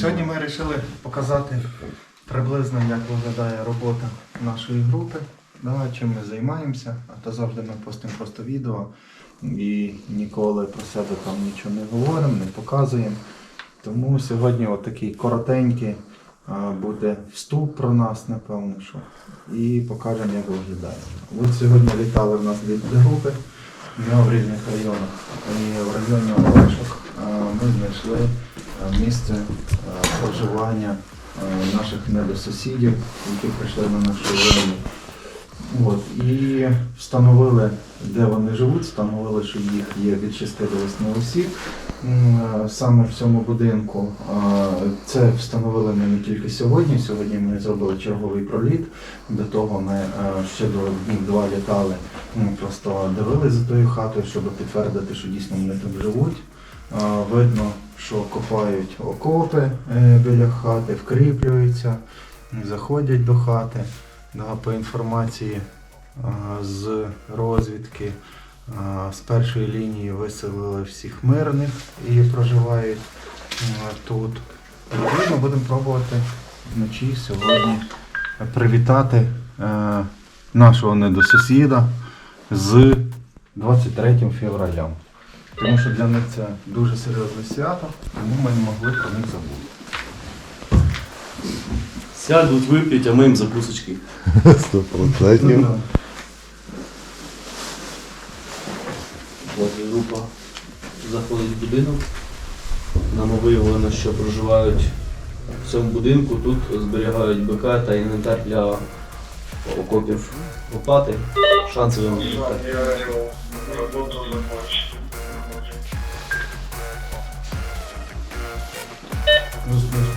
Сьогодні ми вирішили показати приблизно, як виглядає робота нашої групи, да, чим ми займаємося. А то завжди ми постимо просто відео і ніколи про себе там нічого не говоримо, не показуємо. Тому сьогодні отакий коротенький буде вступ про нас, напевно, що. І покажемо, як виглядає. От сьогодні літали в нас дві групи. Ми в різних районах. І в районі Олешок ми знайшли місце проживання наших недосусідів, які прийшли на нашу землю. От, і встановили, де вони живуть, встановили, що їх є від 6 до 8 осіб. Е, Саме в цьому будинку це встановили ми не тільки сьогодні. Сьогодні ми зробили черговий проліт. До того ми е, ще до днів два літали. Ми просто дивилися за тою хатою, щоб підтвердити, що дійсно вони там живуть. Видно, що копають окопи е, біля хати, вкріплюються, заходять до хати. По інформації з розвідки з першої лінії виселили всіх мирних і проживають тут. І ми будемо пробувати вночі сьогодні привітати е, нашого недосусіда з 23 февраля. Тому що для них це дуже серйозне свято, тому ми не могли про них забути. Сядуть, вип'ють, а ми їм закусочки. Сто процентів. Ну, От група заходить в будинок. Нам виявлено, що проживають в цьому будинку. Тут зберігають БК та інвентар для окопів лопати. Шансовий інвентар. Плюс ми